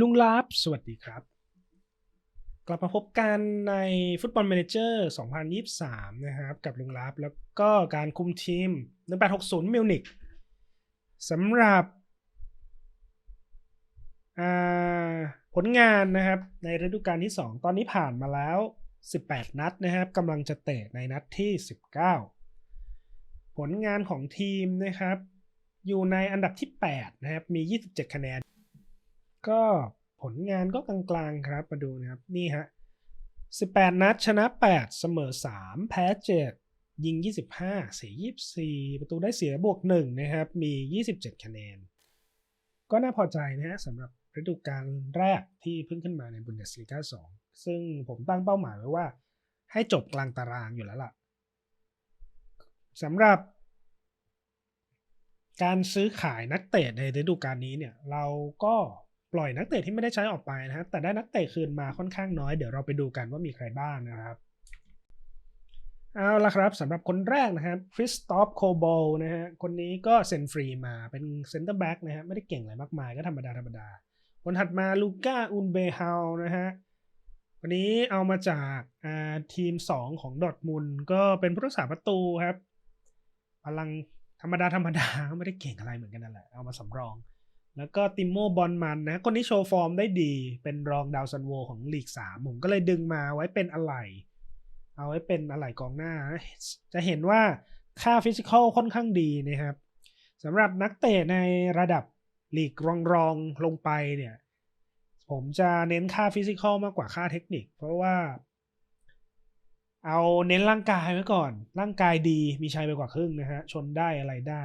ลุงลาบสวัสดีครับ กลับมาพบกันในฟุตบอล a ม a เจอร์ 2023 นะครับ กับลุงลาบแล้วก็การคุมทีม 1860 มิวนิกสำหรับผลงานนะครับในฤดูกาลที่ 2 ตอนนี้ผ่านมาแล้ว 18 นัดนะครับกำลังจะเตะในนัดที่ 19 ผลงานของทีมนะครับ อยู่ในอันดับที่ 8 นะครับ มี 27 คะแนน ก็ผลงานก็กลางๆครับมาดูนะครับนี่ฮะ18 นัดชนะ 8 เสมอ 3 แพ้ 7 ยิง 25 เสีย 24 ประตูได้เสียบวก 1 นะครับ มี 27 คะแนน ก็น่าพอใจนะฮะสำหรับฤดูกาลแรกที่เพิ่งขึ้นมาในบุนเดสลีกา2 ซึ่งผมตั้งเป้าหมายไว้ว่า ให้จบกลางตารางอยู่แล้วล่ะสำหรับ การซื้อขายนักเตะในฤดูกาลนี้เนี่ย เราก็ ปล่อยนักเตะที่ไม่ได้ใช้ออกไปนะฮะแต่ได้นักเตะคืนมาค่อนข้างน้อยเดี๋ยวเราไปดูกันว่ามีใครบ้างนะครับเอาละครับสำหรับคนแรกนะครับคริสตอฟโคโบนะฮะคนนี้ก็เซ็นฟรีมาเป็นเซนเตอร์แบ็กนะฮะไม่ได้เก่งอะไรมากมายก็ธรรมดาธรรมดาคนถัดมาลูก้าอุนเบเฮานะฮะวันนี้เอามาจากาทีม 2 ของดอทมุนก็เป็นผู้รักษาประตูครับพลังธรรมดาธรรมดาไม่ได้เก่งอะไรเหมือนกันนั่นแหละเอามาสำรอง แล้วก็ติโมบอลมันนะ คนนี้โชว์ฟอร์มได้ดี เป็นรองดาวซันโวของลีกสามผมก็เลยดึงมาไว้เป็นอะไร เอาไว้เป็นอะไรกองหน้า จะเห็นว่าค่าฟิสิกอลค่อนข้างดีนะครับสำหรับนักเตะในระดับลีกรองรองลงไปเนี่ย ผมจะเน้นค่าฟิสิกอลมากกว่าค่าเทคนิค เพราะว่า เอาเน้นร่างกายไว้ก่อน ร่างกายดีมีชัยไปกว่าครึ่งนะฮะ ชนได้อะไรได้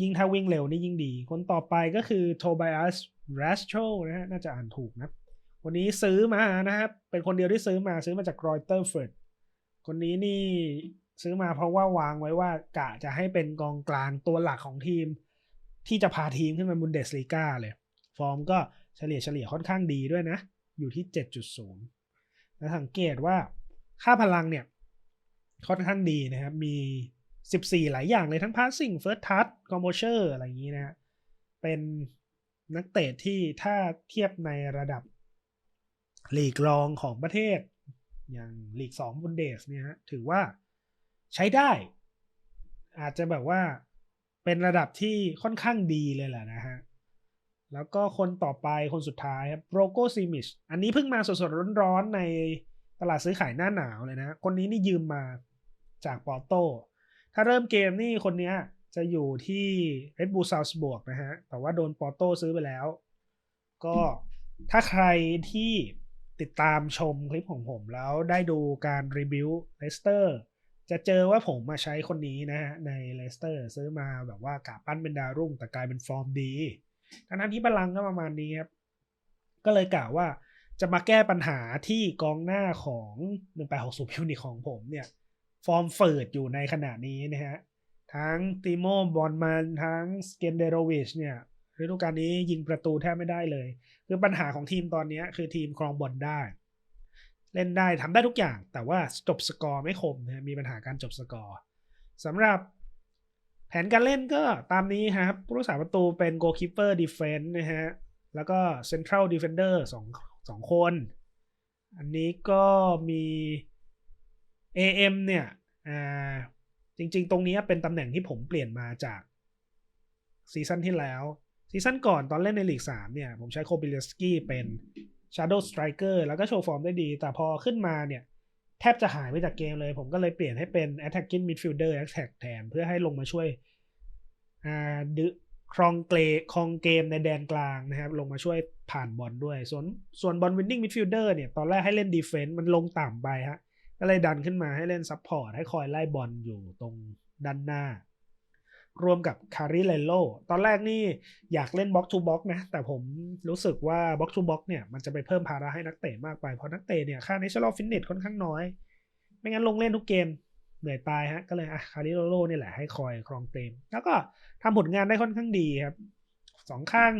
ยิ่งถ้าวิ่งเร็วนี่ยิ่งดี คนต่อไปก็คือโทบายอัสแรสโชนะฮะน่าจะอ่านถูกนะวันนี้ซื้อมานะครับ เป็นคนเดียวที่ซื้อมาซื้อมาจากรอยเตอร์เฟิร์ดคนนี้นี่ซื้อมาเพราะว่าวางไว้ว่ากะจะให้เป็นกองกลางตัวหลักของทีม ที่จะพาทีมขึ้นมาบุนเดสลีกาเลย ฟอร์มก็เฉลี่ยเฉลี่ยค่อนข้างดีด้วยนะ อยู่ที่ 7.0 แล้วสังเกตว่าค่าพลังเนี่ยค่อนข้างดีนะครับ มี 14 หลายอย่างเลยทั้ง passing first touch composure อะไรอย่างนี้นะเป็นนักเตะที่ถ้าเทียบในระดับลีกรองของประเทศ อย่างลีก2บุนเดสเนี่ยฮะถือว่าใช้ได้ อาจจะแบบว่าเป็นระดับที่ค่อนข้างดีเลยแหละนะฮะ แล้วก็คนต่อไปคนสุดท้ายครับโรโกซิมิช อันนี้เพิ่งมาสดๆร้อนๆในตลาดซื้อขายหน้าหนาวเลยนะ คนนี้นี่ยืมมาจากปอโต ถ้าเริ่มเกมนี่คนนี้จะอยู่ที่ Red Bull Salzburg นะฮะ แต่ว่าโดนปอร์โตซื้อไปแล้ว ก็ถ้าใครที่ติดตามชมคลิปของผมแล้วได้ดูการรีวิวเลสเตอร์จะเจอว่าผมมาใช้คนนี้นะฮะ ในเลสเตอร์ซื้อมาแบบว่ากาปั้นเป็นดาวรุ่ง แต่กลายเป็นฟอร์มดีทั้งที่พลังก็ประมาณนี้ครับ ก็เลยกล่าวว่าจะมาแก้ปัญหาที่กองหน้าของ 1860พิวนิของผมเนี่ย ฟอร์มเฟิร์ดอยู่ในขณะนี้นะฮะ ทั้งติโมบอลมันทั้งสเกนเดโรวิชเนี่ยฤดูกาลนี้ยิงประตูแทบไม่ได้เลย คือปัญหาของทีมตอนนี้คือทีมครองบอลได้ เล่นได้ทำได้ทุกอย่าง แต่ว่าจบสกอร์ไม่คมนะมีปัญหาการจบสกอร์สำหรับแผนการเล่นก็ตามนี้ครับผู้รักษาประตูเป็นโกลคิปเปอร์ดีเฟนต์นะฮะ แล้วก็เซ็นทรัลดีเฟนเดอร์สองสองคน อันนี้ก็มี AM เนี่ยอ่าจริง ๆ ตรงนี้เป็นตำแหน่งที่ผมเปลี่ยนมาจากซีซั่นที่แล้ว ซีซั่นก่อนตอนเล่นในลีก3เนี่ย ผมใช้โคบิเลสกี้เป็น Shadow Striker แล้วก็โชว์ฟอร์มได้ดี แต่พอขึ้นมาเนี่ย แทบจะหายไปจากเกมเลย ผมก็เลยเปลี่ยนให้เป็น Attacking Midfielder Attack แทน เพื่อให้ลงมาช่วยอ่าดึครองเกลครองเกมในแดนกลางนะครับ ลงมาช่วยผ่านบอลด้วย ส่วนส่วนบอลวินนิ่งมิดฟิลเดอร์เนี่ย ตอนแรกให้เล่นดีเฟนต์มันลงต่ำไปฮะ ก็เลยดันขึ้นมาให้เล่นซับพอร์ตให้คอยไล่บอลอยู่ตรงด้านหน้า รวมกับคาริเลโลตอนแรกนี่อยากเล่นบ็อกทูบ็อกนะ แต่ผมรู้สึกว่าบ็อกทูบ็อกเนี่ยมันจะไปเพิ่มภาระให้นักเตะมากไปเพราะนักเตะเนี่ยค่าเนชั่นลฟิตเนสค่อนข้างน้อย ไม่งั้นลงเล่นทุกเกมเหนื่อยตายฮะก็เลยอะคาริโลโลนี่แหละให้คอยครองเกมแล้วก็ทำผลงานได้ค่อนข้างดีครับสองข้าง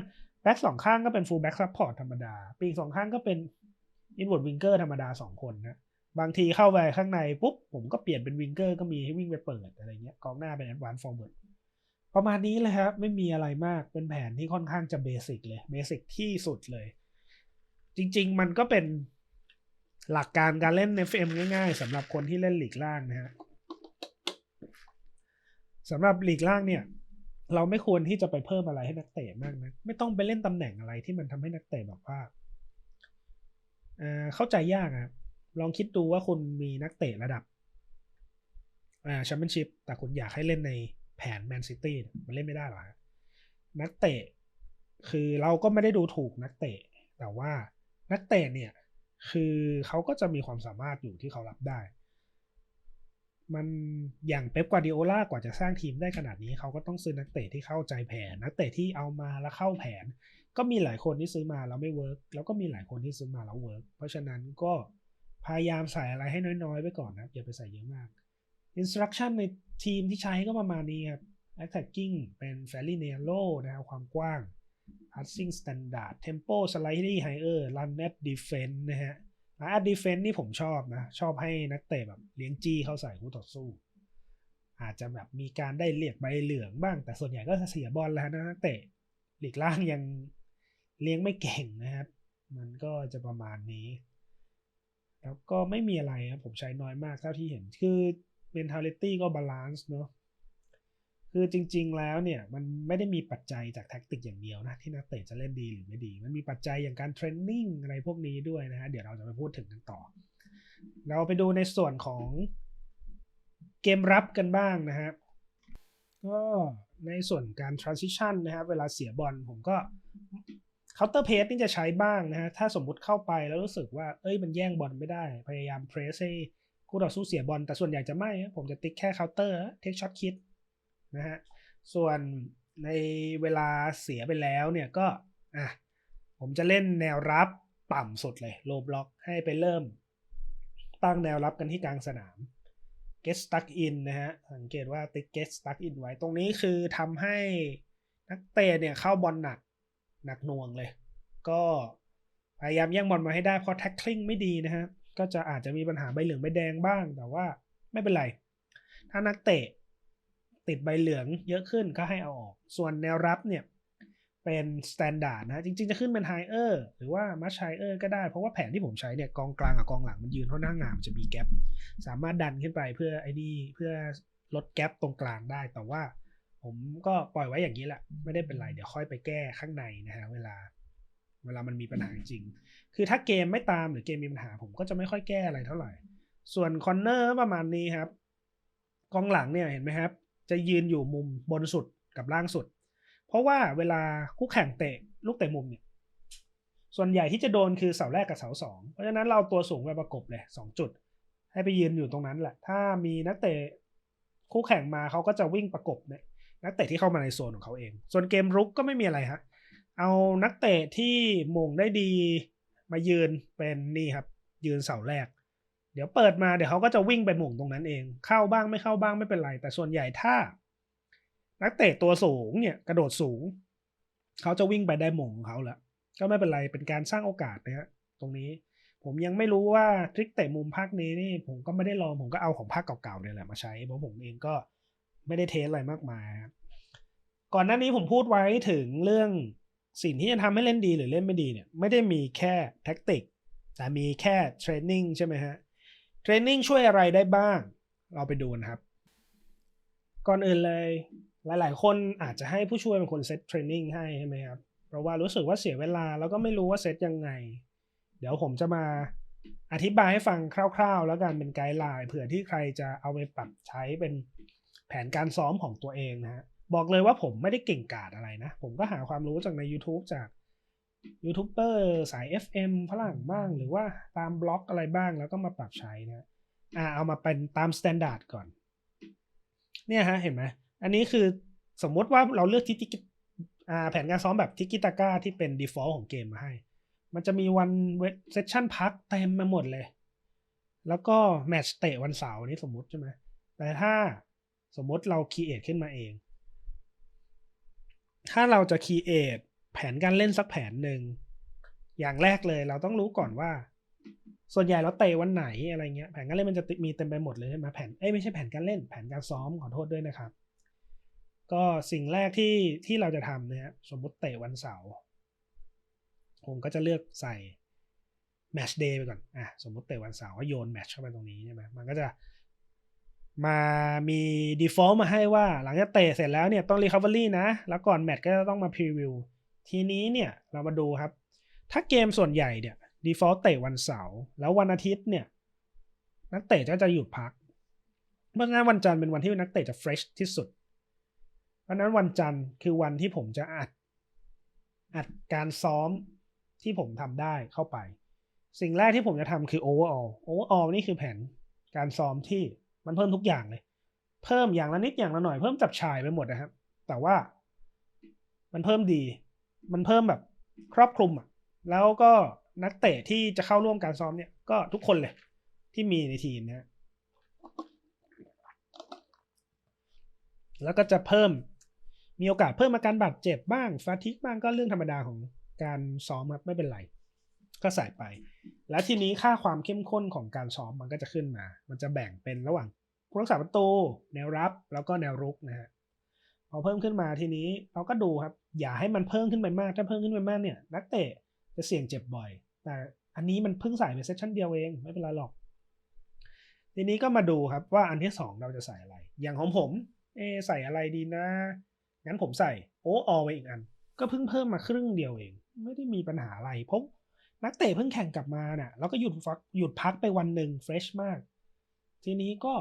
แบ็กสองข้างก็เป็นฟูลแบ็กซัพพอร์ตธรรมดา ปีกสองข้างก็เป็นอินเวอร์ดวิงเกอร์ธรรมดาสองคนนะ บางทีเข้าไปข้างในปุ๊บ ผมก็เปลี่ยนเป็นวิงเกอร์ก็มีให้วิ่งไปเปิดอะไรเงี้ยกองหน้าเป็นแอดวานซ์ฟอร์เวิร์ดประมาณนี้เลยครับ ไม่มีอะไรมากเป็นแผนที่ค่อนข้างจะเบสิกเลยเบสิกที่สุดเลย จริง ๆ มันก็เป็นหลักการการเล่น FM ง่าย ๆสำหรับคนที่เล่นหลีกล่างนะฮะสำหรับหลีกล่างเนี่ย เราไม่ควรที่จะไปเพิ่มอะไรให้นักเตะมากนะไม่ต้องไปเล่นตำแหน่งอะไรที่มันทำให้นักเตะแบบว่าเออเข้าใจยากครับ ลองคิดดูว่าคุณมีนักเตะระดับอ่าแชมเปี้ยนชิพแต่คุณอยากให้เล่นในแผนแมนซิตี้มันเล่นไม่ได้หรอฮะนักเตะคือเราก็ไม่ได้ดูถูกนักเตะ แต่ว่านักเตะเนี่ย คือเขาก็จะมีความสามารถอยู่ที่เขารับได้ มันอย่างเป๊ปกวาร์ดิโอลากว่าจะสร้างทีมได้ขนาดนี้ เขาก็ต้องซื้อนักเตะที่เข้าใจแผน นักเตะที่เอามาแล้วเข้าแผน ก็มีหลายคนที่ซื้อมาแล้วไม่เวิร์กแล้วก็มีหลายคนที่ซื้อมาแล้วเวิร์กเพราะฉะนั้นก็ พยายามใส่อะไรให้น้อยๆไว้ก่อนนะอย่าไปใส่เยอะมาก instruction ในทีมที่ใช้ก็ประมาณนี้ครับ attacking เป็น fairly narrow นะครับความกว้าง passing standard tempo slightly higher run at defense นะฮะ run at defense นี่ผมชอบนะ ชอบให้นักเตะแบบเลี้ยงจี้เข้าใส่คู่ต่อสู้ อาจจะแบบมีการได้เรียกใบเหลืองบ้าง แต่ส่วนใหญ่ก็จะเสียบอลแล้วนะนักเตะหลีกล่างยังเลี้ยงไม่เก่งนะครับ มันก็จะประมาณนี้ แล้วก็ไม่มีอะไรครับผมใช้น้อยมากเท่าที่เห็นคือ mentality ก็ balance เนอะคือจริง ๆ แล้วเนี่ยมันไม่ได้มีปัจจัยจากแท็กติกอย่างเดียวนะที่นักเตะจะเล่นดีหรือไม่ดี มันมีปัจจัยอย่างการเทรนนิ่งอะไรพวกนี้ด้วยนะฮะเดี๋ยวเราจะไปพูดถึงกันต่อ เราไปดูในส่วนของเกมรับกันบ้างนะครับก็ในส่วนการ transition นะครับเวลาเสียบอลผมก็ counter press นี่จะใช้บ้างนะฮะถ้าสมมุติเข้าไปแล้วรู้สึกว่าเอ้ยมันแย่งบอลไม่ได้ พยายาม press ให้คู่ต่อสู้เสียบอลแต่ส่วนใหญ่จะไม่นะผมจะติ๊กแค่ counter take shot kick นะฮะส่วนในเวลาเสียไปแล้วเนี่ยก็อะผมจะเล่นแนวรับต่ำสุดเลย low block ให้ไปเริ่ม ตั้งแนวรับกันที่กลางสนาม get stuck in นะฮะสังเกตว่าติ๊ก get stuck in ไว้ตรงนี้คือทำให้นักเตะเนี่ยเข้าบอลหนัก หนักหน่วงเลย ก็พยายามแย่งบอลมาให้ได้เพราะ tackling ไม่ดีนะฮะ ก็จะอาจจะมีปัญหาใบเหลืองใบแดงบ้าง แต่ว่าไม่เป็นไร ถ้านักเตะติดใบเหลืองเยอะขึ้นก็ให้เอาออก ส่วนแนวรับเนี่ยเป็นสแตนดาร์ดนะจริงๆ จะขึ้นเป็นไฮเออร์หรือว่ามัชไฮเออร์ก็ได้ เพราะว่าแผนที่ผมใช้เนี่ยกองกลางกับกองหลังมันยืนเท่าหน้างามจะมีแกลบสามารถดันขึ้นไปเพื่อไอ้นี่เพื่อลดแกลบตรงกลางได้แต่ว่า ผมก็ปล่อยไว้อย่างนี้แหละ ไม่ได้เป็นไร เดี๋ยวค่อยไปแก้ข้างในนะฮะเวลา เวลามันมีปัญหาจริง คือถ้าเกมไม่ตามหรือเกมมีปัญหา ผมก็จะไม่ค่อยแก้อะไรเท่าไหร่ ส่วนคอนเนอร์ประมาณนี้ครับ กองหลังเนี่ยเห็นไหมครับ จะยืนอยู่มุมบนสุดกับล่างสุด เพราะว่าเวลาคู่แข่งเตะลูกเตะมุมเนี่ย ส่วนใหญ่ที่จะโดนคือเสาแรกกับเสาสอง เพราะฉะนั้นเราตัวสูงไปประกบเลยสองจุด ให้ไปยืนอยู่ตรงนั้นแหละ ถ้ามีนักเตะคู่แข่งมาเขาก็จะวิ่งประกบเนี่ย นักเตะที่เข้ามาในโซนของเขาเอง ส่วนเกมรุกก็ไม่มีอะไรฮะ เอานักเตะที่มงได้ดีมายืนเป็นนี่ครับ ยืนเสาแรก เดี๋ยวเปิดมาเดี๋ยวเขาก็จะวิ่งไปหม่งตรงนั้นเอง เข้าบ้างไม่เข้าบ้างไม่เป็นไร แต่ส่วนใหญ่ถ้า นักเตะตัวสูงเนี่ยกระโดดสูง เขาจะวิ่งไปได้หม่งของเขาแล้วก็ไม่เป็นไรเป็นการสร้างโอกาสนะฮะตรงนี้ผมยังไม่รู้ว่าทริคเตะมุมภาคนี้นี่ผมก็ไม่ได้ลองผมก็เอาของภาคเก่าๆเนี่ยแหละมาใช้เพราะผมเองก็ไม่ได้เทสอะไรมากมาย ก่อนหน้านี้ผมพูดไว้ถึงเรื่องสิ่งที่จะทำให้เล่นดีหรือเล่นไม่ดีเนี่ยไม่ได้มีแค่แท็กติก แต่มีแค่เทรนนิ่งใช่ไหมฮะเทรนนิ่งช่วยอะไรได้บ้าง เราไปดูนะครับ ก่อนอื่นเลย หลาย ๆ คนอาจจะให้ผู้ช่วยเป็นคนเซตเทรนนิ่งให้ใช่ไหมครับเพราะว่ารู้สึกว่าเสียเวลาแล้วก็ไม่รู้ว่าเซตยังไง เดี๋ยวผมจะมาอธิบายให้ฟังคร่าว ๆ แล้วกันเป็นไกด์ไลน์เผื่อที่ใครจะเอาไปปรับใช้เป็นแผนการซ้อมของตัวเองนะฮะ บอกเลยว่าผมไม่ได้เก่งกาจอะไรนะ ผมก็หาความรู้จากใน YouTube จากยูทูบเบอร์สาย FM ฝรั่งบ้าง หรือว่าตามบล็อกอะไรบ้างแล้วก็มาปรับใช้นะอ่าเอามาเป็นตามสแตนดาร์ดก่อน เนี่ยฮะเห็นไหมอันนี้คือสมมติว่าเราเลือกทิกิอ่าแผนการซ้อมแบบทิกิตาก้าที่เป็น default ของเกมมาให้ มันจะมีวันเซสชั่นพักเต็มมาหมดเลย แล้วก็แมตช์เตะวันเสาร์นี้สมมติใช่ไหมแต่ถ้าสมมติเราคีเอทขึ้นมาเอง ถ้าเราจะคีเอทแผนการเล่นสักแผนหนึ่ง อย่างแรกเลย เราต้องรู้ก่อนว่า ส่วนใหญ่เราเตะวันไหนอะไรเงี้ย แผนการเล่นมันจะมีเต็มไปหมดเลยใช่ไหมแผนเอ้ยไม่ใช่แผนการเล่น แผนการซ้อมขอโทษด้วยนะครับ ก็สิ่งแรกที่ที่เราจะทำเนี่ยสมมุติเตะวันเสาร์ผมก็จะเลือกใส่แมชเดย์ไปก่อน อะ สมมติเตะวันเสาร์ก็โยนแมชเข้าไปตรงนี้ใช่ไหมมันก็จะ มามี default มาให้ว่าหลังจากเตะเสร็จแล้วเนี่ยต้อง recovery นะ แล้วก่อนแมตช์ก็จะต้องมา preview ทีนี้เนี่ยเรามาดูครับ ถ้าเกมส่วนใหญ่เนี่ย default เตะวันเสาร์แล้ววันอาทิตย์เนี่ย นักเตะก็จะหยุดพัก เพราะงั้นวันจันทร์เป็นวันที่นักเตะจะ fresh ที่สุด เพราะนั้นวันจันทร์คือวันที่ผมจะอัดอัดการซ้อมที่ผมทำได้เข้าไป สิ่งแรกที่ผมจะทำคือ overall overall นี่คือแผนการซ้อมที่ มันเพิ่มทุกอย่างเลย เพิ่มอย่างละนิดอย่างละหน่อยเพิ่มจับฉายไปหมดนะครับ แต่ว่า มันเพิ่มดี มันเพิ่มแบบครอบคลุมอะ แล้วก็นักเตะที่จะเข้าร่วมการซ้อมเนี่ยก็ทุกคนเลย ที่มีในทีมนะแล้วก็จะเพิ่มมีโอกาสเพิ่มอาการบาดเจ็บบ้างฟาทิกบ้างก็เรื่องธรรมดาของการซ้อมครับไม่เป็นไร ก็ใส่ไป แล้วทีนี้ค่าความเข้มข้นของการซ้อมมันก็จะขึ้นมา มันจะแบ่งเป็นระหว่างผู้รักษาประตู แนวรับแล้วก็แนวรุกนะฮะพอเพิ่มขึ้นมาทีนี้เราก็ดูครับ อย่าให้มันเพิ่มขึ้นไปมาก ถ้าเพิ่มขึ้นไปมากเนี่ยนักเตะจะเสี่ยงเจ็บบ่อย แต่อันนี้มันเพิ่งใส่ไปเซสชั่นเดียวเองไม่เป็นไรหรอก ทีนี้ก็มาดูครับว่าอันที่สองเราจะใส่อะไร อย่างของผมเอใส่อะไรดีนะ งั้นผมใส่โอ้ออไว้อีกอัน ก็เพิ่งเพิ่มมาครึ่งเดียวเอง ไม่ได้มีปัญหาอะไรเพราะ นักเตะเพิ่งแข่งกลับมาเนี่ยแล้วก็หยุดฟักหยุดพักไปวันหนึ่งเฟรชมาก ทีนี้ก็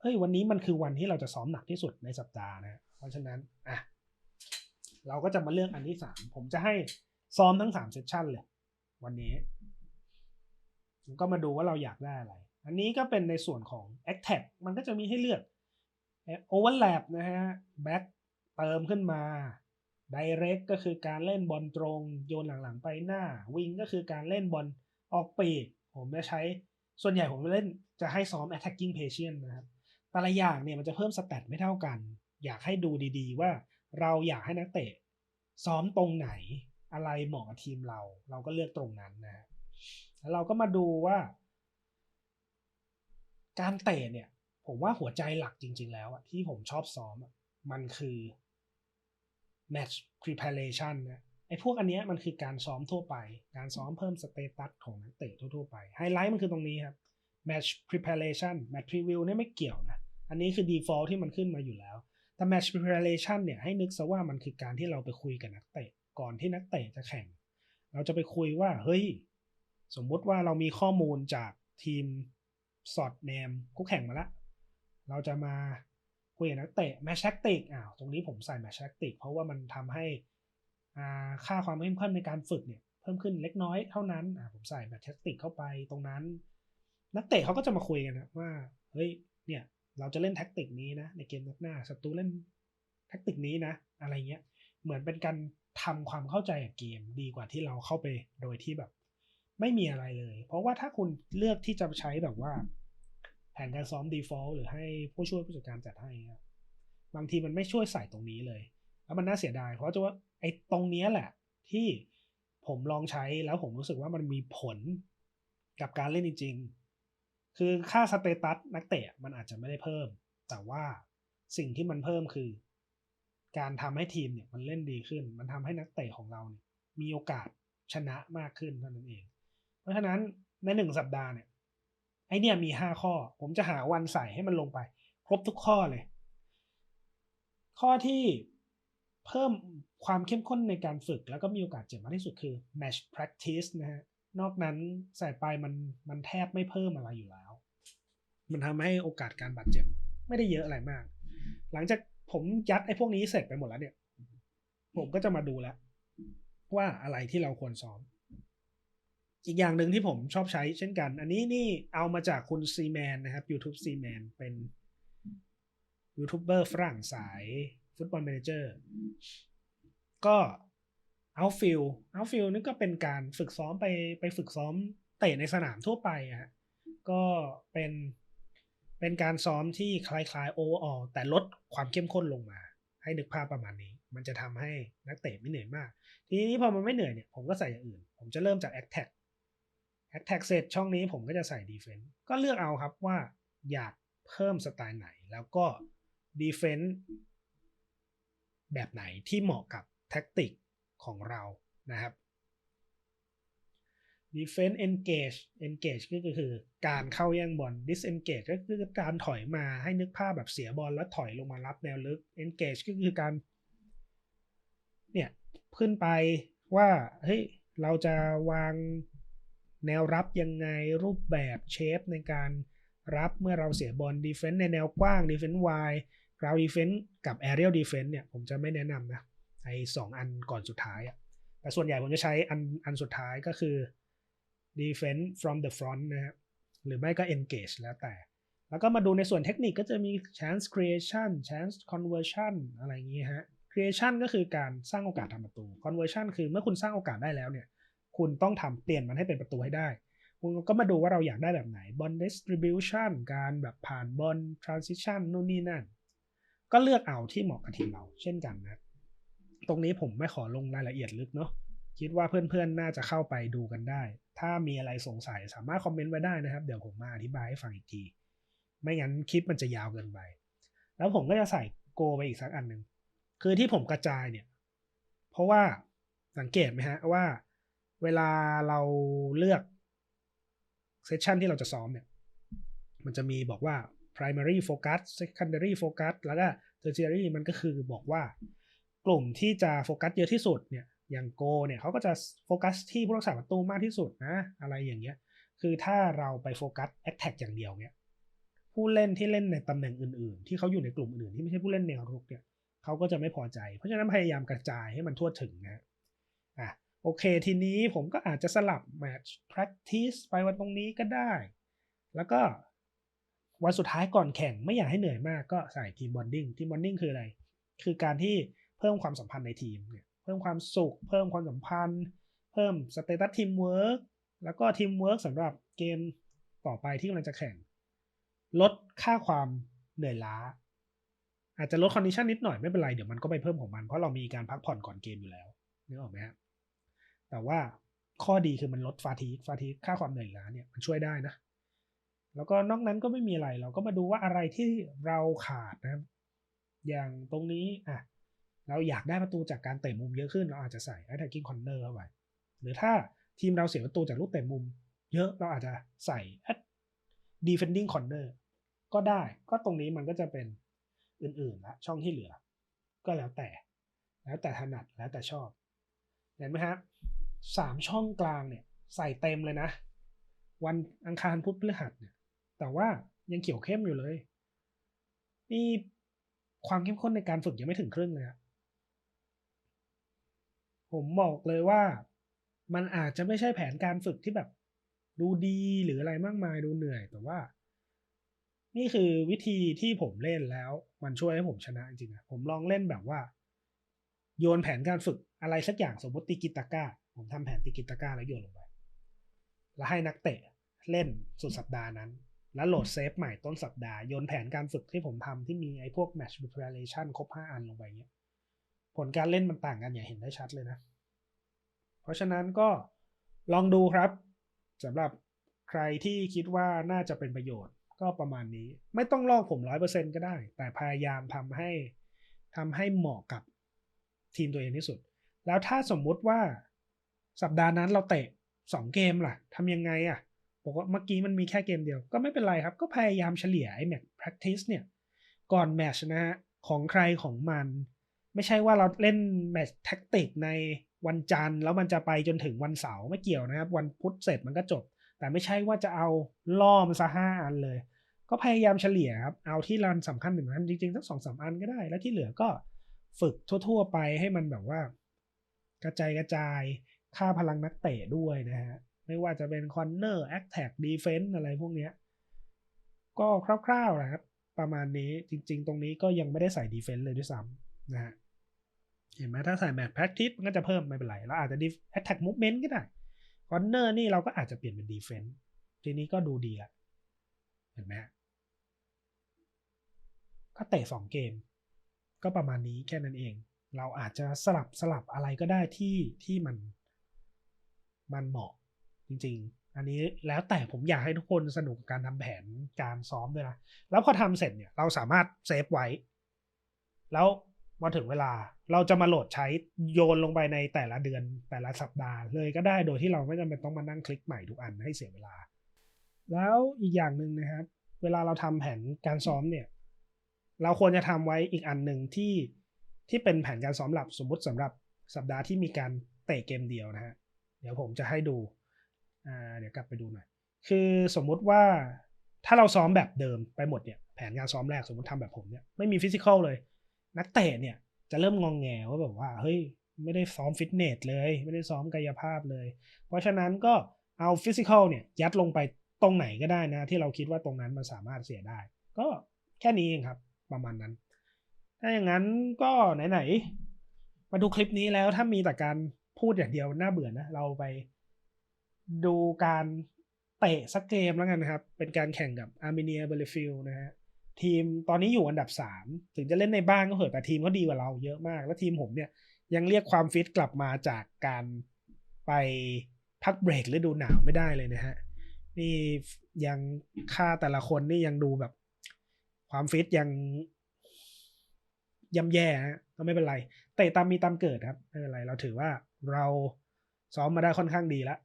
เฮ้ยวันนี้มันคือวันที่เราจะซ้อมหนักที่สุดในสัปดาห์นะเพราะฉะนั้นอะเราก็จะมาเลือกอันที่สามผมจะให้ซ้อมทั้งสามเซสชันเลย วันนี้ก็มาดูว่าเราอยากได้อะไร อันนี้ก็เป็นในส่วนของ a c t a g มันก็จะมีให้เลือก overlap นะฮะ back เติมขึ้นมา direct ก็คือการเล่นบอลตรง โยนหลังๆไปหน้า wing ก็คือการเล่นบอลออกปีก ผมจะใช้ส่วนใหญ่ผมเล่นจะให้ซ้อม attacking patient นะครับแต่ละอย่างเนี่ยมันจะเพิ่มสแตทไม่เท่ากัน อยากให้ดูดีๆ ว่าเราอยากให้นักเตะ ซ้อมตรงไหนอะไรเหมาะกับทีมเรา เราก็เลือกตรงนั้นนะแล้วเราก็มาดูว่า การเตะเนี่ย ผมว่าหัวใจหลักจริง ๆ แล้วที่ผมชอบซ้อมมันคือ match preparation นะไอ้พวกอันเนี้ยมันคือการซ้อมทั่วไป การซ้อมเพิ่มสเตตัสของนักเตะทั่วๆไปไฮไลท์มันคือตรงนี้ครับ match preparation match preview เนี่ยไม่เกี่ยวนะ อันนี้คือ default ที่มันขึ้นมาอยู่แล้ว แต่ match preparation เนี่ยให้นึกซะว่ามันคือการที่เราไปคุยกับนักเตะก่อนที่นักเตะจะแข่ง เราจะไปคุยว่า เฮ้ย สมมุติว่าเรามีข้อมูลจากทีมสอดแนมคู่แข่งมาแล้วเราจะมา คุยกับนักเตะแมชแทคติกอ้าวตรงนี้ผมใส่แมชแทคติกเพราะว่ามันทำให้ค่าความเข้มข้นในการฝึกเนี่ยเพิ่มขึ้นเล็กน้อยเท่านั้นผมใส่แมชแทคติกเข้าไปตรงนั้น นักเตะเขาก็จะมาคุยกันนะว่าเฮ้ยเนี่ยเราจะเล่นแท็กติกนี้นะในเกมนัดหน้าศัตรูเล่นแท็กติกนี้นะ อะไรเงี้ยเหมือนเป็นการทำความเข้าใจกับเกมดีกว่าที่เราเข้าไปโดยที่แบบ ไม่มีอะไรเลย เพราะว่าถ้าคุณเลือกที่จะใช้แบบว่า แผนการซ้อม default หรือให้ผู้ช่วยผู้จัดการจัดให้ครับบางทีมันไม่ช่วยใส่ตรงนี้เลย แล้วมันน่าเสียดาย เพราะจะว่าไอ้ตรงนี้แหละ ที่ผมลองใช้แล้วผมรู้สึกว่ามันมีผลกับการเล่นจริงๆ คือค่าสเตตัสนักเตะมันอาจจะไม่ได้เพิ่ม แต่ว่าสิ่งที่มันเพิ่มคือ การทำให้ทีมเนี่ยมันเล่นดีขึ้น มันทำให้นักเตะของเราเนี่ยมีโอกาสชนะมากขึ้นเท่านั้นเอง เพราะฉะนั้นในหนึ่งสัปดาห์เนี่ย ไอเนี่ยมีห้าข้อ ผมจะหาวันใส่ให้มันลงไป ครบทุกข้อเลย ข้อที่เพิ่มความเข้มข้นในการฝึก แล้วก็มีโอกาสเจ็บมากที่สุดคือ match practice นะฮะนอกนั้นใส่ไปมันมันแทบไม่เพิ่มอะไรอยู่แล้ว มันทำให้โอกาสการบาดเจ็บ ไม่ได้เยอะอะไรมาก หลังจากผมยัดไอ้พวกนี้เสร็จไปหมดแล้วเนี่ย ผมก็จะมาดูแล้ว ว่าอะไรที่เราควรซ้อม อีกอย่างหนึ่งที่ผมชอบใช้เช่นกัน อันนี้นี่เอามาจากคุณซีแมนนะครับ YouTube ซีแมนเป็นยูทูบเบอร์ฝรั่งสายฟุตบอลแมเนเจอร์ก็เอาฟิลเอาฟิลนี่ก็เป็นการฝึกซ้อมไปไปฝึกซ้อมเตะในสนามทั่วไปอะก็เป็นเป็นการซ้อมที่คล้ายๆโอเวอร์ออแต่ลดความเข้มข้นลงมา ให้นึกภาพประมาณนี้ มันจะทำให้นักเตะไม่เหนื่อยมาก ทีนี้พอมันไม่เหนื่อยเนี่ย ผมก็ใส่อย่างอื่น ผมจะเริ่มจากแอคแท็ก แอคแท็กเสร็จช่องนี้ผมก็จะใส่ดีเฟนต์ก็เลือกเอาครับว่าอยากเพิ่มสไตล์ไหน แล้วก็ดีเฟนต์แบบไหนที่เหมาะกับแท็กติกของเรานะครับ defense engage engage ก็คือการเข้าแย่งบอล disengage ก็คือการถอยมาให้นึกภาพแบบเสียบอลแล้วถอยลงมารับแนวลึก engage ก็คือการเนี่ยขึ้นไปว่าเฮ้ยเราจะวาง แนวรับยังไงรูปแบบเชฟในการรับเมื่อเราเสียบอล defense ในแนวกว้าง defense wide ground defense กับ aerial defense เนี่ยผมจะไม่แนะนำนะไอ้สองอันก่อนสุดท้ายอะแต่ส่วนใหญ่ผมจะใช้อันอันสุดท้ายก็คือ defense from the front นะครับหรือไม่ก็ engage แล้วแต่ แล้วก็มาดูในส่วนเทคนิคก็จะมี chance creation chance conversion อะไรอย่างนี้ฮะ creation ก็คือการสร้างโอกาสทำประตู conversion คือเมื่อคุณสร้างโอกาสได้แล้วเนี่ย คุณต้องทำเปลี่ยนมันให้เป็นประตูให้ได้ คุณก็มาดูว่าเราอยากได้แบบไหน ball distribution การแบบผ่านบอล transition นู่นนี่นั่น ก็เลือกเอาที่เหมาะกับทีมเรา เช่นกันนะ ตรงนี้ผมไม่ขอลงรายละเอียดลึกเนาะคิดว่าเพื่อนๆ น่าจะเข้าไปดูกันได้ ถ้ามีอะไรสงสัยสามารถคอมเมนต์ไว้ได้นะครับ เดี๋ยวผมมาอธิบายให้ฟังอีกที ไม่งั้นคลิปมันจะยาวเกินไป แล้วผมก็จะใส่โกไปอีกสักอันหนึ่ง คือที่ผมกระจายเนี่ย เพราะว่าสังเกตไหมฮะว่า เวลาเราเลือกเซสชันที่เราจะซ้อมเนี่ย มันจะมีบอกว่า primary focus secondary focus แล้วก็ tertiary มันก็คือบอกว่ากลุ่มที่จะโฟกัสเยอะที่สุดเนี่ย อย่างโกเนี่ยเขาก็จะโฟกัสที่ผู้รักษาประตูมากที่สุดนะ อะไรอย่างเงี้ย คือถ้าเราไปโฟกัส attack อย่างเดียวเนี่ยผู้เล่นที่เล่นในตำแหน่งอื่นๆ ที่เขาอยู่ในกลุ่มอื่นที่ไม่ใช่ผู้เล่นแนวรุกเนี่ยเขาก็จะไม่พอใจ เพราะฉะนั้นพยายามกระจายให้มันทั่วถึงนะอะ โอเค ทีนี้ผมก็อาจจะสลับ match practice ไปวันตรงนี้ก็ได้ แล้วก็วันสุดท้ายก่อนแข่งไม่อยากให้เหนื่อยมากก็ใส่ทีมบอนดิ้งทีมบอนดิ้งคืออะไร คือการที่เพิ่มความสัมพันธ์ในทีมเนี่ยเพิ่มความสุข เพิ่มความสัมพันธ์ เพิ่มสเตตัสทีมเวิร์กแล้วก็ทีมเวิร์กสำหรับเกมต่อไปที่กำลังจะแข่ง ลดค่าความเหนื่อยล้า อาจจะลดคอนดิชันนิดหน่อยไม่เป็นไร เดี๋ยวมันก็ไปเพิ่มของมัน เพราะเรามีการพักผ่อนก่อนเกมอยู่แล้วนึกออกไหมฮะ แต่ว่าข้อดีคือมันลดฟาทีฟาทีค่าความเหนื่อยล้าเนี่ยมันช่วยได้นะ แล้วก็นอกนั้นก็ไม่มีอะไร เราก็มาดูว่าอะไรที่เราขาดนะอย่างตรงนี้อะเราอยากได้ประตูจากการเตะมุมเยอะขึ้น เราอาจจะใส่ attacking corner เข้าไปหรือถ้าทีมเราเสียประตูจากลูกเตะมุม เยอะเราอาจจะใส่ defending corner ก็ได้ ก็ตรงนี้มันก็จะเป็นอื่นๆละช่องที่เหลือ ก็แล้วแต่ แล้วแต่ถนัดแล้วแต่ชอบ เห็นไหมครับ สามช่องกลางเนี่ยใส่เต็มเลยนะ วันอังคารพุธพฤหัสเนี่ยแต่ว่ายังเขียวเข้มอยู่เลย นี่ความเข้มข้นในการฝึกยังไม่ถึงครึ่งเลยครับผมบอกเลยว่ามันอาจจะไม่ใช่แผนการฝึกที่แบบ ดูดีหรืออะไรมากมายดูเหนื่อย แต่ว่า นี่คือวิธีที่ผมเล่นแล้ว มันช่วยให้ผมชนะจริงๆนะผมลองเล่นแบบว่า โยนแผนการฝึกอะไรสักอย่างสมมติติกิตาก้า ผมทำแผนติกิตาก้าแล้วโยนลงไป แล้วให้นักเตะเล่นสุดสัปดาห์นั้น แล้วโหลดเซฟใหม่ต้นสัปดาห์โยนแผนการฝึกที่ผมทำที่มีไอ้พวก match preparation ครบ5อันลงไปเงี้ย ผลการเล่นมันต่างกันอย่างเห็นได้ชัดเลยนะ เพราะฉะนั้นก็ลองดูครับสำหรับใครที่คิดว่าน่าจะเป็นประโยชน์ก็ประมาณนี้ ไม่ต้องลอกผมร้อยเปอร์เซ็นก็ได้ แต่พยายามทำให้ทำให้เหมาะกับทีมตัวเองที่สุด แล้วถ้าสมมุติว่า สัปดาห์นั้นเราเตะสองเกมล่ะทำยังไงอะ่ะบอกว่าเมื่อกี้มันมีแค่เกมเดียวก็ไม่เป็นไรครับ ก็พยายามเฉลี่ยไอ้แมตช์ practice เนี่ย ก่อนแมตช์นะฮะของใครของมัน ไม่ใช่ว่าเราเล่นแมตช์แท็กติกในวันจันทร์แล้วมันจะไปจนถึงวันเสาร์ไม่เกี่ยวนะครับ วันพุธเสร็จมันก็จบ แต่ไม่ใช่ว่าจะเอาล่อมซะห้าอันเลย ก็พยายามเฉลี่ยครับ เอาที่รันสำคัญหนึ่งอันจริงๆสักสองสามอันก็ได้ แล้วที่เหลือก็ฝึกทั่ว ๆ ไปให้มันแบบว่า กระจายกระจาย ค่าพลังนักเตะด้วยนะฮะ ไม่ว่าจะเป็นคอนเนอร์แอคแท็กดีเฟนต์อะไรพวกเนี้ย ก็คร่าวๆนะครับ ประมาณนี้จริงๆ ตรงนี้ก็ยังไม่ได้ใส่ดีเฟนต์เลยด้วยซ้ำนะฮะ เห็นไหมถ้าใส่แมทแพ a ทิ c มันก็จะเพิ่มไม่เป็นไรแล้วอาจจะดีแอคแท็กมูฟเมนต์ก็ได้คอนเนอร์นี่เราก็อาจจะเปลี่ยนเป็นดีเฟนต์ทีนี้ก็ดูดีละเห็นไหมก็เตะสองเกม ก็ประมาณนี้แค่นั้นเอง เราอาจจะสลับสลับอะไรก็ได้ที่ที่มัน มันเหมาะจริง ๆ อันนี้แล้วแต่ผมอยากให้ทุกคนสนุกการทำแผนการซ้อมด้วยนะ แล้วพอทำเสร็จเนี่ยเราสามารถเซฟไว้ แล้วพอถึงเวลาเราจะมาโหลดใช้โยนลงไปในแต่ละเดือนแต่ละสัปดาห์เลยก็ได้โดยที่เราไม่จำเป็นต้องมานั่งคลิกใหม่ทุกอันให้เสียเวลา แล้วอีกอย่างหนึ่งนะครับ เวลาเราทำแผนการซ้อมเนี่ย เราควรจะทำไว้อีกอันหนึ่งที่ที่เป็นแผนการซ้อมหลับสมมุติสำหรับสัปดาห์ที่มีการเตะเกมเดียวนะฮะ เดี๋ยวผมจะให้ดูอ่าเดี๋ยวกลับไปดูหน่อย คือสมมุติว่าถ้าเราซ้อมแบบเดิมไปหมดเนี่ยแผนการซ้อมแรกสมมติทำแบบผมเนี่ยไม่มีฟิสิกอลเลย นักเตะเนี่ยจะเริ่มงองแงว่าแบบว่าเฮ้ยไม่ได้ซ้อมฟิตเนสเลย ไม่ได้ซ้อมกายภาพเลย เพราะฉะนั้นก็เอาฟิสิกอลเนี่ยยัดลงไปตรงไหนก็ได้นะ ที่เราคิดว่าตรงนั้นมันสามารถเสียได้ ก็แค่นี้เองครับ ประมาณนั้น ถ้าอย่างนั้นก็ไหนๆมาดูคลิปนี้แล้วถ้ามีแต่การ พูดอย่างเดียวน่าเบื่อนะ เราไปดูการเตะสักเกมแล้วกันนะครับ เป็นการแข่งกับอาร์เมเนียเบลฟิลนะฮะทีมตอนนี้อยู่อันดับ 3 ถึงจะเล่นในบ้านก็เหอะแต่ทีมเขาดีกว่าเราเยอะมาก แล้วทีมผมเนี่ยยังเรียกความฟิตกลับมาจากการไปพักเบรกฤดูหนาวไม่ได้เลยนะฮะนี่ยังค่าแต่ละคนนี่ยังดูแบบ ความฟิตยังย่ำแย่ฮะก็ไม่เป็นไร เตะตามมีตามเกิดครับไม่เป็นไรเราถือว่า เราซ้อมมาได้ค่อนข้างดีแล้ว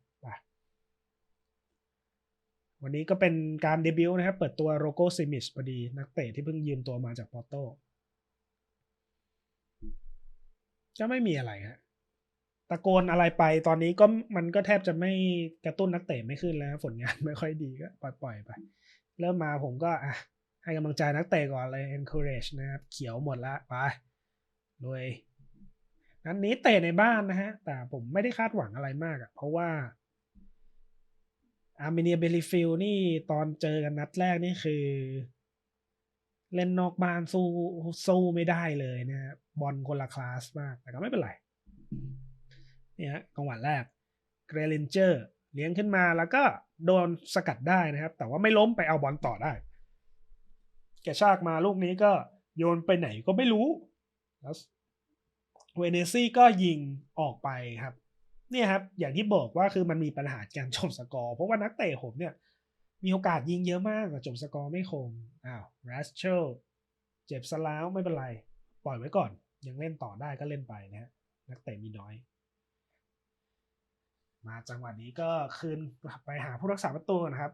วันนี้ก็เป็นการเดบิวต์นะครับ เปิดตัวโรโกซิมิชพอดี นักเตะที่เพิ่งยืมตัวมาจากปอร์โตจะไม่มีอะไรฮะตะโกนอะไรไปตอนนี้ก็มันก็แทบจะไม่กระตุ้นนักเตะไม่ขึ้นแล้วผลงานไม่ค่อยดีก็ปล่อยๆไป เริ่มมาผมก็อะให้กำลังใจนักเตะก่อนเลย encourage นะครับ เขียวหมดละไปโดย นั้นนี้เตะในบ้านนะฮะ แต่ผมไม่ได้คาดหวังอะไรมากอะ่ะ เพราะว่า อาร์เมเนียเบลิฟิลนี่ตอนเจอกันนัดแรกนี่คือ เล่นนอกบ้านสู้สู้ไม่ได้เลยนะฮะบอลคนละคลาสมาก แต่ก็ไม่เป็นไรเนี่ยฮะจังหวะแรกเกรลินเจอร์เลี้ยงขึ้นมาแล้วก็โดนสกัดได้นะครับ แต่ว่าไม่ล้มไปเอาบอลต่อได้ แกชากมาลูกนี้ก็โยนไปไหนก็ไม่รู้แล้ว เวเนซี่ก็ยิงออกไปครับ เนี่ยครับ อย่างที่บอกว่าคือมันมีปัญหาการจบสกอร์ เพราะว่านักเตะผมเนี่ย มีโอกาสยิงเยอะมากแต่จบสกอร์ไม่คมอ้าวรัสเชลเจ็บซะแล้วไม่เป็นไร ปล่อยไว้ก่อน ยังเล่นต่อได้ก็เล่นไปนะฮะนักเตะมีน้อย มาจังหวะนี้ก็คืนไปหาผู้รักษาประตูนะครับ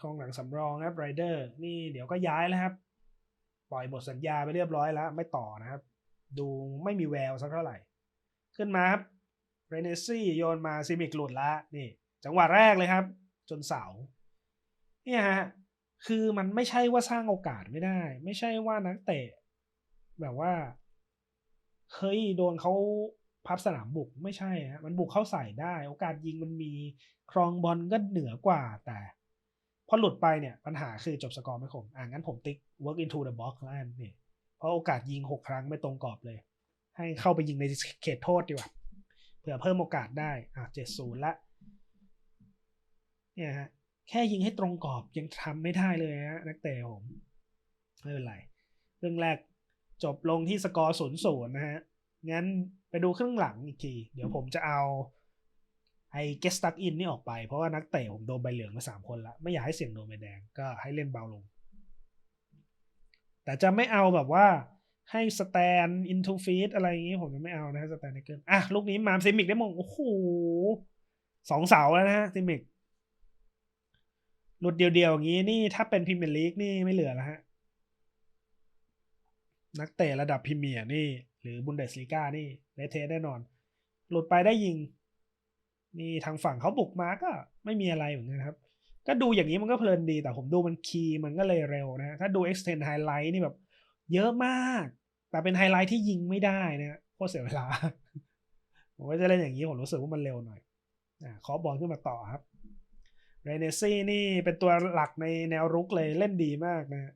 กองหลังสำรองครับไรเดอร์นี่เดี๋ยวก็ย้ายแล้วครับ ปล่อยหมดสัญญาไปเรียบร้อยแล้ว ไม่ต่อนะครับ ดูไม่มีแววสักเท่าไหร่ ขึ้นมาครับเรเนซี่โยนมาซิมิกหลุดละนี่ จังหวะแรกเลยครับ จนเสาเนี่ยฮะคือมันไม่ใช่ว่าสร้างโอกาสไม่ได้ ไม่ใช่ว่านักเตะ แบบว่าเฮ้ยโดนเขาพับสนามบุกไม่ใช่ฮะมันบุกเข้าใส่ได้ โอกาสยิงมันมีครองบอลก็เหนือกว่าแต่พอหลุดไปเนี่ยปัญหาคือจบสกอร์ไม่คมอ่างั้นผมติ๊ก work into the box แล้วนี่ เพราะโอกาสยิงหกครั้งไม่ตรงกรอบเลย ให้เข้าไปยิงในเขตโทษดีกว่าเผื่อเพิ่มโอกาสได้อะเจ็ดศูนย์ละเนี่ยฮะแค่ยิงให้ตรงกรอบยังทำไม่ได้เลยฮะนักเตะผมไม่เป็นไร เรื่องแรกจบลงที่สกอร์ศูนย์ศูนย์นะฮะงั้นไปดูครึ่งหลังอีกที เดี๋ยวผมจะเอาไอ้ get stuck in นี่ออกไป เพราะว่านักเตะผมโดนใบเหลืองมาสามคนละ ไม่อยากให้เสี่ยงโดนใบแดงก็ให้เล่นเบาลง แต่จะไม่เอาแบบว่าให้สแตนอินทูฟีดอะไรอย่างงี้ผมจะไม่เอานะสแตนในเกินอะลูกนี้มาซิมิกได้มงโอ้โหสองเสาแล้วนะฮะซิมิกหลุดเดียวๆอย่างนี้นี่ถ้าเป็นพรีเมียร์ลีกนี่ไม่เหลือแล้วฮะ นักเตะระดับพรีเมียร์นี่ หรือบุนเดสลีกานี่เลเทแน่นอน หลุดไปได้ยิง นี่ทางฝั่งเขาบุกมาก็ไม่มีอะไรเหมือนกันครับ ก็ดูอย่างนี้มันก็เพลินดี แต่ผมดูมันคีย์มันก็เลยเร็วนะถ้าดู extend highlight นี่แบบ เยอะมาก แต่เป็นไฮไลท์ที่ยิงไม่ได้นะโคตรเสียเวลา ผมก็จะเล่นอย่างนี้ ผมรู้สึกว่ามันเร็วหน่อยอ่าขอบอลขึ้นมาต่อครับเรเนซี่นี่เป็นตัวหลักในแนวรุกเลยเล่นดีมากนะ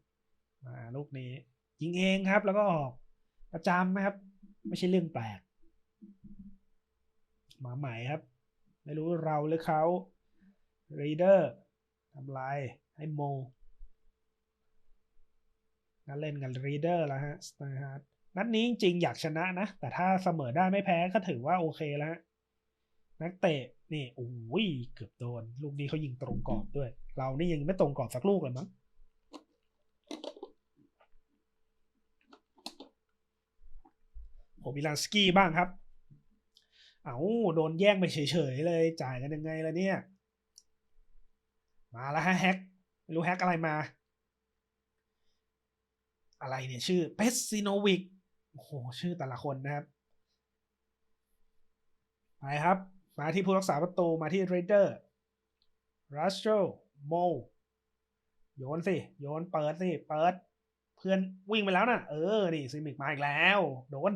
มาลูกนี้ ยิงเองครับ แล้วก็ออกประจำนะครับ ไม่ใช่เรื่องแปลกมาใหม่ครับ ไม่รู้เราหรือเขารีเดอร์ ทำลายให้โมนัดเล่นกันรีเดอร์แล้วฮะสไตฮาร์ดนัดนี้จริงๆอยากชนะนะ แต่ถ้าเสมอได้ไม่แพ้ก็ถือว่าโอเคแล้วฮะนักเตะนี่โอ้ยเกือบโดน ลูกนี้เขายิงตรงกรอบด้วย เรานี่ยังไม่ตรงกรอบสักลูกเลยมั้งผมมิลานสกี้บ้างครับ เอาโดนแย่งไปเฉยๆเลยจ่ายกันยังไงล่ะเนี่ย มาแล้วฮะแฮกไม่รู้แฮกอะไรมา อะไรเนี่ยชื่อเพสซิโนวิกโอ้โห ชื่อแต่ละคนนะครับ ไปครับ มาที่ผู้รักษาประตู มาที่เรเดอร์รัสโตโมโยนสิ โยนเปิดสิ เปิด เพื่อนวิ่งไปแล้วนะเออ นี่ซิมิกมาอีกแล้ว โดน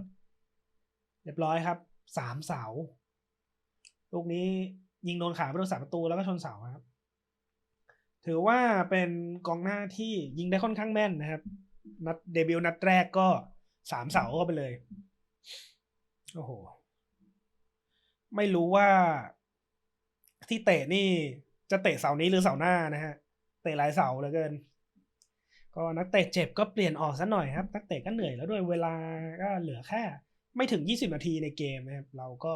เรียบร้อยครับสามเสา ลูกนี้ยิงโดนขาผู้รักษาประตูแล้วก็ชนเสาครับ ถือว่าเป็นกองหน้าที่ยิงได้ค่อนข้างแม่นนะครับ นัดเดบิวต์นัดแรกก็สามเสาเข้าไปเลย โอ้โห ไม่รู้ว่าที่เตะนี่จะเตะเสานี้หรือเสาหน้านะฮะ เตะหลายเสาเหลือเกิน ก็นักเตะเจ็บก็เปลี่ยนออกซะหน่อยครับ นักเตะก็เหนื่อยแล้วด้วยเวลาก็เหลือแค่ ไม่ถึง20นาทีในเกมนะครับ เราก็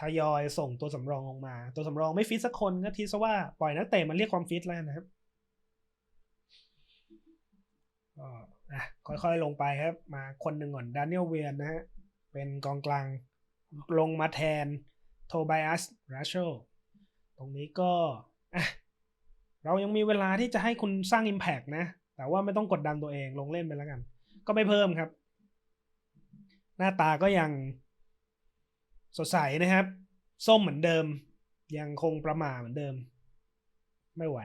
ทยอยส่งตัวสำรองลงมา ตัวสำรองไม่ฟิตสักคนก็ทีซะว่าปล่อยนักเตะมันเรียกความฟิตแล้วนะครับก็อะค่อยๆลงไปครับ มาคนหนึ่งก่อนดานิเอลเวียนนะฮะ เป็นกองกลางลงมาแทนโทบ i อัสราชโชตรงนี้ก็อะเรายังมีเวลาที่จะให้คุณสร้าง Impact นะ แต่ว่าไม่ต้องกดดันตัวเองลงเล่นไปแล้วกัน ก็ไม่เพิ่มครับ หน้าตาก็ยัง สดใสนะครับ ส้มเหมือนเดิม ยังคงประมาเหมือนเดิม ไม่ไหว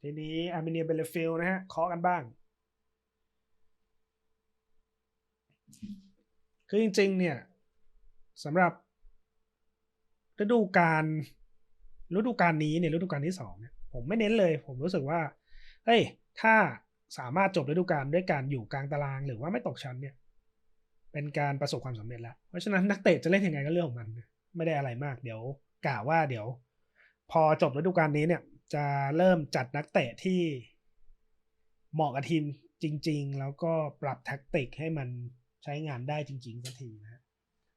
ทีนี้อาร์เมเนียเบลฟิลนะฮะเคาะกันบ้าง คือจริงๆ เนี่ยสำหรับฤดูกาลฤดูกาลนี้เนี่ยฤดูกาลที่สองเนี่ยผมไม่เน้นเลย ผมรู้สึกว่าเฮ้ยถ้าสามารถจบฤดูกาลด้วยการอยู่กลางตารางหรือว่าไม่ตกชั้นเนี่ย เป็นการประสบความสำเร็จแล้ว เพราะฉะนั้นนักเตะจะเล่นยังไงก็เรื่องของมัน ไม่ได้อะไรมาก เดี๋ยวกะว่าเดี๋ยว พอจบฤดูกาลนี้เนี่ย จะเริ่มจัดนักเตะที่เหมาะกับทีมจริง ๆ แล้วก็ปรับแท็กติกให้มันใช้งานได้จริงๆสักทีนะ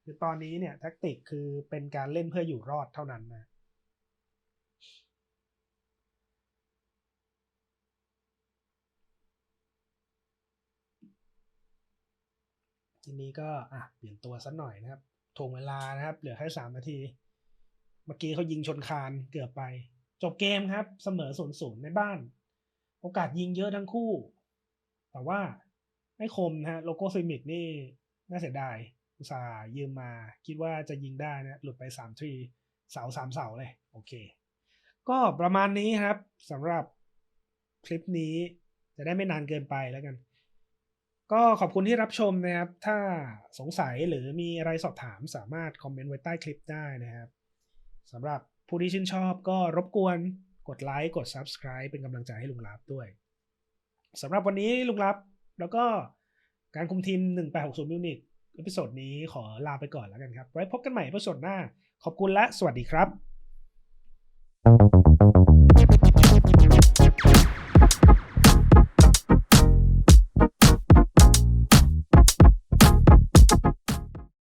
คือตอนนี้เนี่ยแท็กติกคือเป็นการเล่นเพื่ออยู่รอดเท่านั้นนะ ทีนี้ก็อะเปลี่ยนตัวสักหน่อยนะครับถ่วงเวลานะครับ เหลือแค่สามนาที เมื่อกี้เขายิงชนคานเกือบไป จบเกมครับ เสมอศูนย์ศูนย์ในบ้าน โอกาสยิงเยอะทั้งคู่ แต่ว่าไม่คมนะฮะโลโก้ซิมิกนี่น่าเสียดายอุตส่าห์ยืมมา คิดว่าจะยิงได้นะ หลุดไปสามทีเสาสามเสาเลย โอเค ก็ประมาณนี้ครับสำหรับคลิปนี้จะได้ไม่นานเกินไปแล้วกัน ก็ขอบคุณที่รับชมนะครับ ถ้าสงสัยหรือมีอะไรสอบถามสามารถคอมเมนต์ไว้ใต้คลิปได้นะครับสำหรับผู้ที่ชื่นชอบก็รบกวนกดไลค์กด Subscribe เป็นกำลังใจให้ลุงลับด้วยสำหรับวันนี้ลุงลับแล้วก็การคุมทีม 1860มิวนิกเอพิโซดนี้ขอลาไปก่อนแล้วกันครับ ไว้พบกันใหม่เอพิโซดหน้า ขอบคุณและสวัสดีครับ